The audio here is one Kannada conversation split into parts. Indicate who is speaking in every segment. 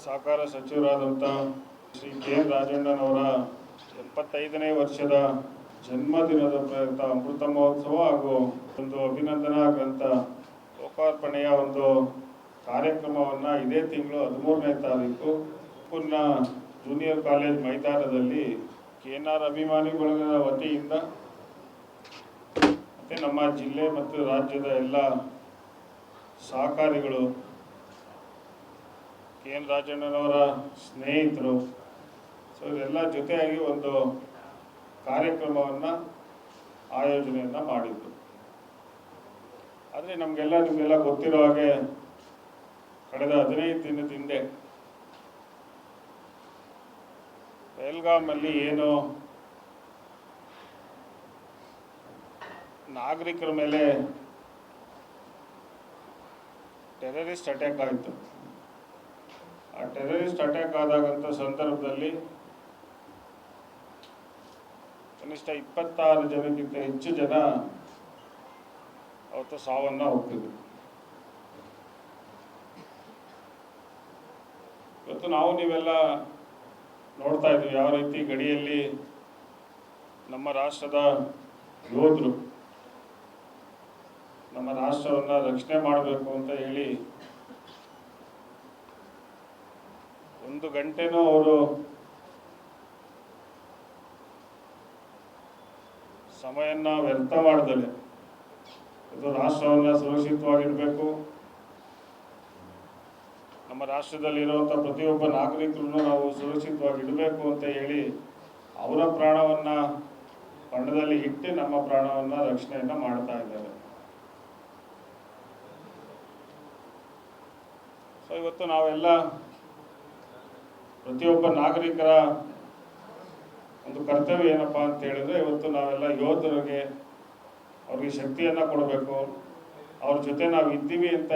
Speaker 1: ಸಹಕಾರ ಸಚಿವರಾದಂಥ ಶ್ರೀ ಕೆ ರಾಜಣ್ಣನವರ ಎಪ್ಪತ್ತೈದನೇ ವರ್ಷದ ಜನ್ಮದಿನದ ಪ್ರಯುಕ್ತ ಅಮೃತ ಮಹೋತ್ಸವ ಹಾಗೂ ಒಂದು ಅಭಿನಂದನಾ ಗ್ರಂಥ ಲೋಕಾರ್ಪಣೆಯ ಒಂದು ಕಾರ್ಯಕ್ರಮವನ್ನು ಇದೇ ತಿಂಗಳು ಹದಿಮೂರನೇ ತಾರೀಕು ಪುನ್ನ ಜೂನಿಯರ್ ಕಾಲೇಜ್ ಮೈದಾನದಲ್ಲಿ ಕೆ ಎನ್ ಆರ್ ಅಭಿಮಾನಿಗಳ ವತಿಯಿಂದ ಮತ್ತು ನಮ್ಮ ಜಿಲ್ಲೆ ಮತ್ತು ರಾಜ್ಯದ ಎಲ್ಲ ಸಹಕಾರಿಗಳು ಕೆ ಎನ್ ರಾಜಣ್ಣನವರ ಸ್ನೇಹಿತರು. ಸೊ ಇದೆಲ್ಲ ಜೊತೆಯಾಗಿ ಒಂದು ಕಾರ್ಯಕ್ರಮವನ್ನು, ಆಯೋಜನೆಯನ್ನು ಮಾಡಿದ್ದು ಆದರೆ ನಮಗೆಲ್ಲ, ನಿಮಗೆಲ್ಲ ಗೊತ್ತಿರೋ ಹಾಗೆ ಕಳೆದ ಹದಿನೈದು ದಿನದ ಹಿಂದೆ ಬೆಲ್ಗಾಮಲ್ಲಿ ಏನು ನಾಗರಿಕರ ಮೇಲೆ ಟೆರರಿಸ್ಟ್ ಅಟ್ಯಾಕ್ ಆಯಿತು. ಟೆರರಿಸ್ಟ್ ಅಟ್ಯಾಕ್ ಆದಾಗಂಥ ಸಂದರ್ಭದಲ್ಲಿ ಕನಿಷ್ಠ ಇಪ್ಪತ್ತಾರು ಜನಕ್ಕಿಂತ ಹೆಚ್ಚು ಜನ ಅವತ್ತು ಸಾವನ್ನ ಹೋಗ್ತಿದ್ರು ಇವತ್ತು ನಾವು ನೀವೆಲ್ಲ ನೋಡ್ತಾ ಇದ್ವಿ ಯಾವ ರೀತಿ ಗಡಿಯಲ್ಲಿ ನಮ್ಮ ರಾಷ್ಟ್ರದ ಯೋಧರು ನಮ್ಮ ರಾಷ್ಟ್ರವನ್ನು ರಕ್ಷಣೆ ಮಾಡಬೇಕು ಅಂತ ಹೇಳಿ ಒಂದು ಗಂಟೆನೂ ಅವರು ಸಮಯನ್ನ ವ್ಯರ್ಥ ಮಾಡ್ದಲೆ ಇದು ರಾಷ್ಟ್ರವನ್ನು ಸುರಕ್ಷಿತವಾಗಿಡಬೇಕು. ನಮ್ಮ ರಾಷ್ಟ್ರದಲ್ಲಿ ಇರುವಂತಹ ಪ್ರತಿಯೊಬ್ಬ ನಾಗರಿಕರನ್ನು ನಾವು ಸುರಕ್ಷಿತವಾಗಿ ಇಡಬೇಕು ಅಂತ ಹೇಳಿ ಅವರ ಪ್ರಾಣವನ್ನ ಪಣದಲ್ಲಿ ಇಟ್ಟು ನಮ್ಮ ಪ್ರಾಣವನ್ನು ರಕ್ಷಣೆಯನ್ನು ಮಾಡ್ತಾ ಇದ್ದಾರೆ. ಸೊ ಇವತ್ತು ನಾವೆಲ್ಲ ಪ್ರತಿಯೊಬ್ಬ ನಾಗರಿಕರ ಒಂದು ಕರ್ತವ್ಯ ಏನಪ್ಪ ಅಂತ ಹೇಳಿದ್ರೆ ಇವತ್ತು ನಾವೆಲ್ಲ ಯೋಧರಿಗೆ ಅವ್ರಿಗೆ ಶಕ್ತಿಯನ್ನು ಕೊಡಬೇಕು. ಅವ್ರ ಜೊತೆ ನಾವು ಇದ್ದೀವಿ ಅಂತ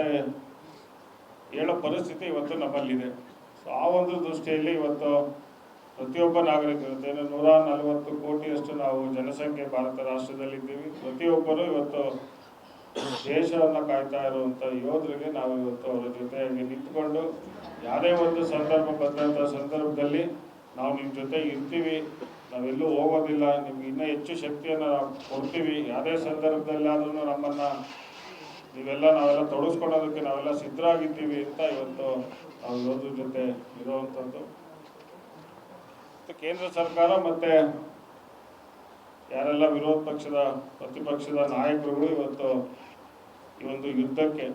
Speaker 1: ಹೇಳೋ ಪರಿಸ್ಥಿತಿ ಇವತ್ತು ನಮ್ಮಲ್ಲಿದೆ. ಸೊ ಆ ಒಂದು ದೃಷ್ಟಿಯಲ್ಲಿ ಇವತ್ತು ಪ್ರತಿಯೊಬ್ಬ ನಾಗರಿಕರು ನೂರ ನಲವತ್ತು ಕೋಟಿಯಷ್ಟು ನಾವು ಜನಸಂಖ್ಯೆ ಭಾರತ ರಾಷ್ಟ್ರದಲ್ಲಿದ್ದೀವಿ. ಪ್ರತಿಯೊಬ್ಬರು ಇವತ್ತು ದೇಶವನ್ನು ಕಾಯ್ತಾ ಇರುವಂಥ ಯೋಧರಿಗೆ ನಾವು ಇವತ್ತು ಅವರ ಜೊತೆಯಾಗಿ ನಿಂತ್ಕೊಂಡು ಯಾವುದೇ ಒಂದು ಸಂದರ್ಭ ಬಂದಂಥ ಸಂದರ್ಭದಲ್ಲಿ ನಾವು ನಿಮ್ಮ ಜೊತೆ ಇರ್ತೀವಿ. ನಾವೆಲ್ಲೂ ಹೋಗೋದಿಲ್ಲ. ನಿಮ್ಗೆ ಇನ್ನೂ ಹೆಚ್ಚು ಶಕ್ತಿಯನ್ನು ನಾವು ಕೊಡ್ತೀವಿ. ಯಾವುದೇ ಸಂದರ್ಭದಲ್ಲಾದ್ರೂ ನಮ್ಮನ್ನು ನೀವೆಲ್ಲ ನಾವೆಲ್ಲ ತೊಡಗಿಸ್ಕೊಳ್ಳೋದಕ್ಕೆ ನಾವೆಲ್ಲ ಸಿದ್ಧರಾಗಿದ್ದೀವಿ ಅಂತ ಇವತ್ತು ನಾವು ಯೋಧರ ಜೊತೆ ಇರುವಂಥದ್ದು ಕೇಂದ್ರ ಸರ್ಕಾರ ಮತ್ತು ಯಾರೆಲ್ಲ ವಿರೋಧ ಪಕ್ಷದ, ಪ್ರತಿಪಕ್ಷದ ನಾಯಕರುಗಳು ಇವತ್ತು ಈ ಒಂದು ಯುದ್ಧಕ್ಕೆ,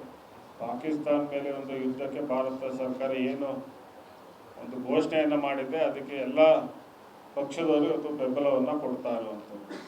Speaker 1: ಪಾಕಿಸ್ತಾನ ಮೇಲೆ ಒಂದು ಯುದ್ಧಕ್ಕೆ ಭಾರತ ಸರ್ಕಾರ ಏನು ಒಂದು ಘೋಷಣೆಯನ್ನು ಮಾಡಿದೆ, ಅದಕ್ಕೆ ಎಲ್ಲ ಪಕ್ಷದವರು ಇವತ್ತು ಬೆಂಬಲವನ್ನು ಕೊಡ್ತಾ ಇರುವಂಥದ್ದು.